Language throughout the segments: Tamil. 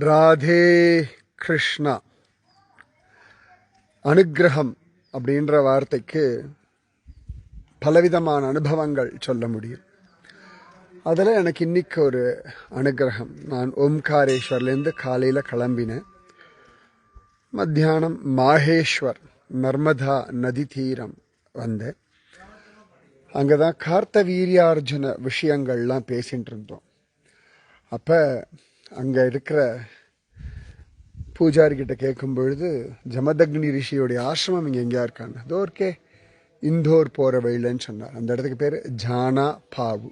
ராதே கிருஷ்ணா. அனுக்கிரகம் அப்படின்ற வார்த்தைக்கு பலவிதமான அனுபவங்கள் சொல்ல முடியும். அதில் எனக்கு இன்றைக்கி ஒரு அனுகிரகம் நான் ஓம்காரேஸ்வர்லேருந்து காலையில் கிளம்பினேன். மத்தியானம் மாஹேஸ்வர் நர்மதா நதி தீரம் வந்தேன். அங்கே தான் கார்த்த வீரியார்ஜுன விஷயங்கள்லாம் பேசிகிட்டு இருந்தோம். அப்போ அங்கே இருக்கிற பூஜாரிக்கிட்ட கேட்கும் பொழுது ஜமதக்னி ரிஷியோடைய ஆசிரமம் இங்கே எங்கேயா இருக்கான்னு. அதோ இருக்கே இந்தோர் போகிற வழியிலன்னு சொன்னார். அந்த இடத்துக்கு பேர் ஜானா பாவு.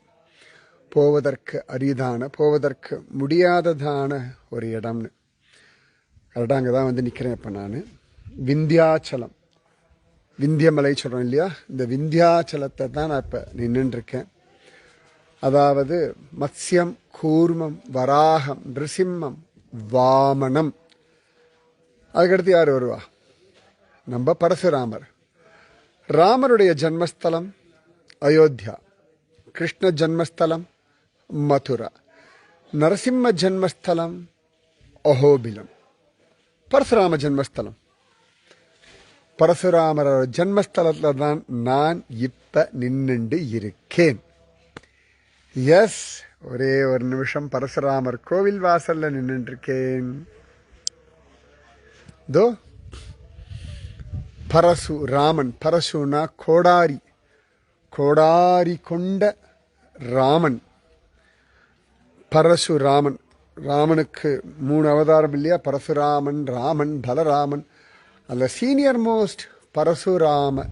போவதற்கு அரிதான போவதற்கு முடியாததான ஒரு இடம்னு. கரெக்டாக அங்கே தான் வந்து நிற்கிறேன் இப்போ நான். விந்தியாச்சலம். விந்தியமலை சொல்கிறோம் இல்லையா? இந்த விந்தியாச்சலத்தை தான் நான் இப்போ நின்றுருக்கேன் அதாவது மத்ஸ்யம் கூர்மம் வராகம் நிருசிம்மம் வாமனம். அதுக்கடுத்து யார் வருவா? நம்ம பரசுராமர். ராமருடைய ஜன்மஸ்தலம் அயோத்தியா. கிருஷ்ண ஜன்மஸ்தலம் மதுரா. நரசிம்ம ஜன்மஸ்தலம் அஹோபிலம் பரசுராம ஜன்மஸ்தலம். பரசுராமரோட ஜன்மஸ்தலத்தில் தான் நான் இப்ப நின்னுண்டு இருக்கேன். எஸ் ஒரே ஒரு நிமிஷம் பரசுராமர் கோவில் வாசல்ல நின்றுருக்கேன் இருக்கேன் தோ பரசு ராமன் பரசுனா கோடாரி கோடாரி கொண்ட ராமன். பரசு ராமன் ராமனுக்கு மூணு அவதாரம் இல்லையா? பரசுராமன் ராமன் பலராமன். அல்ல சீனியர் மோஸ்ட் பரசுராம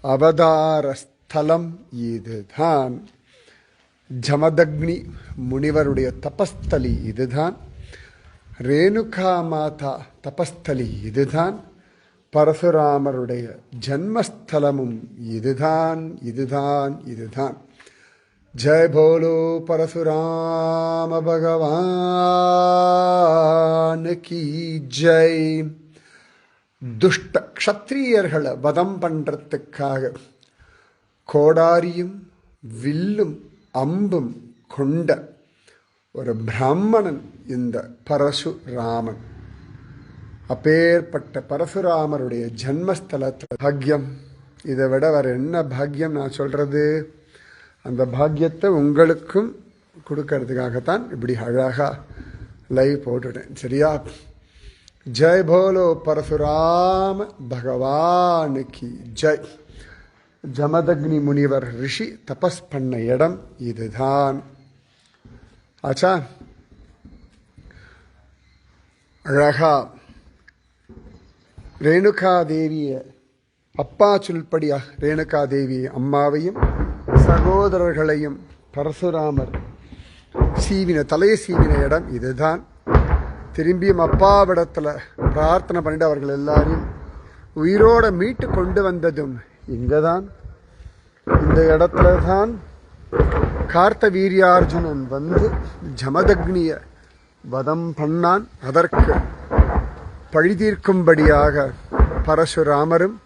அவதார ஸ்தலம் இதுதான். ஜமதக்னி முனிவருடைய தபஸ்தலி இதுதான். ரேணுகா மாதா தபஸ்தலி இதுதான். பரசுராமருடைய ஜன்மஸ்தலமும் இதுதான் இதுதான் இதுதான். ஜெய போலோ பரசுராம பகவான் கி ஜெய். துஷ்ட க்ஷத்ரியர்களை வதம் பண்ணுறதுக்காக கோடாரியும் வில்லும் அம்பும் கொண்ட ஒரு பிராமணன் இந்த பரசுராமன். அப்பேற்பட்ட பரசுராமருடைய ஜன்மஸ்தலத்தில் பாக்யம். இதை விட வேற என்ன பாக்யம் நான் சொல்கிறது அந்த பாக்கியத்தை உங்களுக்கும் கொடுக்கறதுக்காகத்தான் இப்படி அழகாக லைவ் போட்டுட்டேன். சரியா? ஜெய் போலோ பரசுராம பகவானுக்கு ஜெய். ஜமதக்னி முனிவர் ரிஷி தபஸ் பண்ண இடம் இதுதான். ஆச்சா? அழகா. ரேணுகா தேவியை அப்பா சொல்படியா ரேணுகா தேவி அம்மாவையும் சகோதரர்களையும் பரசுராமர் சீவின தலையை சீவின இடம் இதுதான். திரும்பியும் அப்பாவிடத்தில் பிரார்த்தனை பண்ணிட்டு அவர்கள் எல்லாரையும் உயிரோட மீட்டு கொண்டு வந்ததும் இங்கே தான் இந்த இடத்துல தான் கார்த்த வீரியார்ஜுனன் வந்து ஜமதக்னிய வதம் பண்ணான். அதற்கு பழி தீர்க்கும்படியாக பரசுராமரும்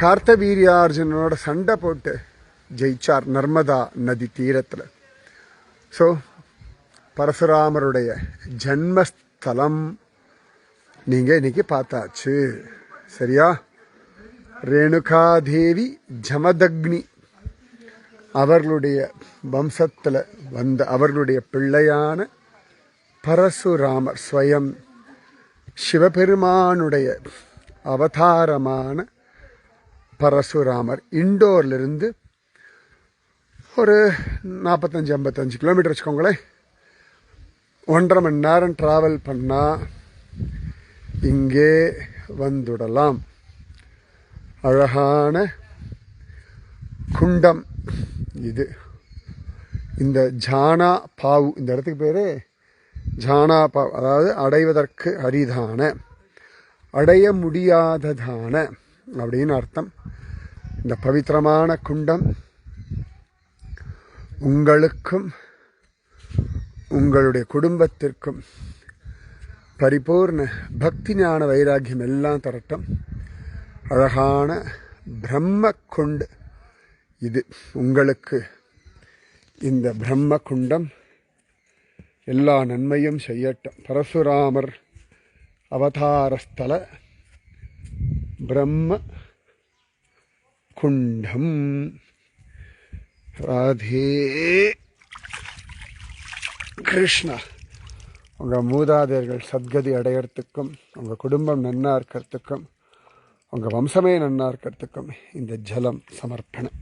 கார்த்த வீரியார்ஜுனனோட சண்டை போட்டு ஜெயிச்சார் நர்மதா நதி தீரத்தில். ஸோ பரசுராமருடைய ஜன்மஸ்தலம் நீங்கள் இன்னைக்கு பார்த்தாச்சு. சரியா? ரேணுகாதேவி ஜமதக்னி அவர்களுடைய வம்சத்தில் வந்த அவர்களுடைய பிள்ளையான பரசுராமர் ஸ்வயம் சிவபெருமானுடைய அவதாரமான பரசுராமர் இண்டோர்லேருந்து ஒரு நாற்பத்தஞ்சு ஐம்பத்தஞ்சு கிலோமீட்டர் வச்சுக்கோங்களேன் ஒன்றரை மணி நேரம் ட்ராவல் பண்ணால் இங்கே வந்துடலாம். அழகான குண்டம் இது. இந்த ஜானா பாவு இந்த இடத்துக்கு பேர் ஜானா பாவு. அதாவது அடைவதற்கு அரிதான அடைய முடியாததான அப்படின்னு அர்த்தம். இந்த பவித்திரமான குண்டம் உங்களுக்கும் உங்களுடைய குடும்பத்திற்கும் பரிபூர்ண பக்தி ஞான வைராக்கியம் எல்லாம் தரட்டும். அழகான பிரம்ம குண்டு இது உங்களுக்கு இந்த பிரம்ம குண்டம் எல்லா நன்மையும் செய்யட்டும். பரசுராமர் அவதாரஸ்தல பிரம்ம குண்டம் ராதே கிருஷ்ணா. உங்கள் மூதாதையர்கள் சத்கதி அடையறதுக்கும் உங்கள் குடும்பம் நன்னா இருக்கிறதுக்கும் உங்கள் வம்சமே நன்னா இருக்கிறதுக்கும் இந்த ஜலம் சமர்ப்பணம்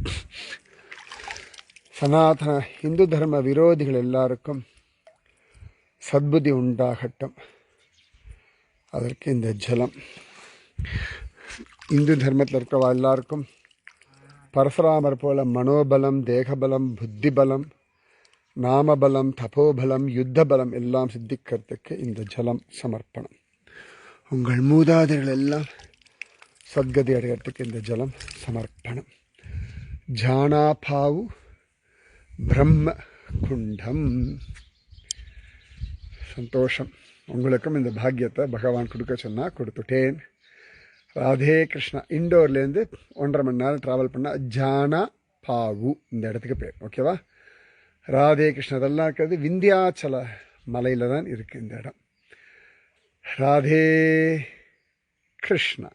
சனாதன இந்து தர்ம விரோதிகள் எல்லாருக்கும் சத்புதி உண்டாகட்டும். அதற்கு இந்த ஜலம். இந்து தர்மத்தில் இருக்கிறவா எல்லாருக்கும் பரசுராமர் போல மனோபலம் தேகபலம் புத்தி பலம் நாமபலம் தபோபலம் யுத்த பலம் எல்லாம் சித்திக்கிறதுக்கு இந்த ஜலம் சமர்ப்பணம். உங்கள் மூதாதைகள் எல்லாம் சத்கதி அடையிறதுக்கு இந்த ஜலம் சமர்ப்பணம். ஜானாபாவு பிரம்ம குண்டம் சந்தோஷம். உங்களுக்கும் இந்த பாக்கியத்தை பகவான் கொடுக்க சொன்னால் கொடுத்துட்டேன். ராதே கிருஷ்ணா. இண்டோர்லேருந்து ஒன்றரை மணி நேரம் ட்ராவல் பண்ணால் ஜானா பாவு இந்த இடத்துக்கு பேர். ஓகேவா ராதே கிருஷ்ணா இதெல்லாம் இருக்கிறது விந்தியாச்சல மலையில் தான் இருக்குது இந்த இடம். ராதே கிருஷ்ணா.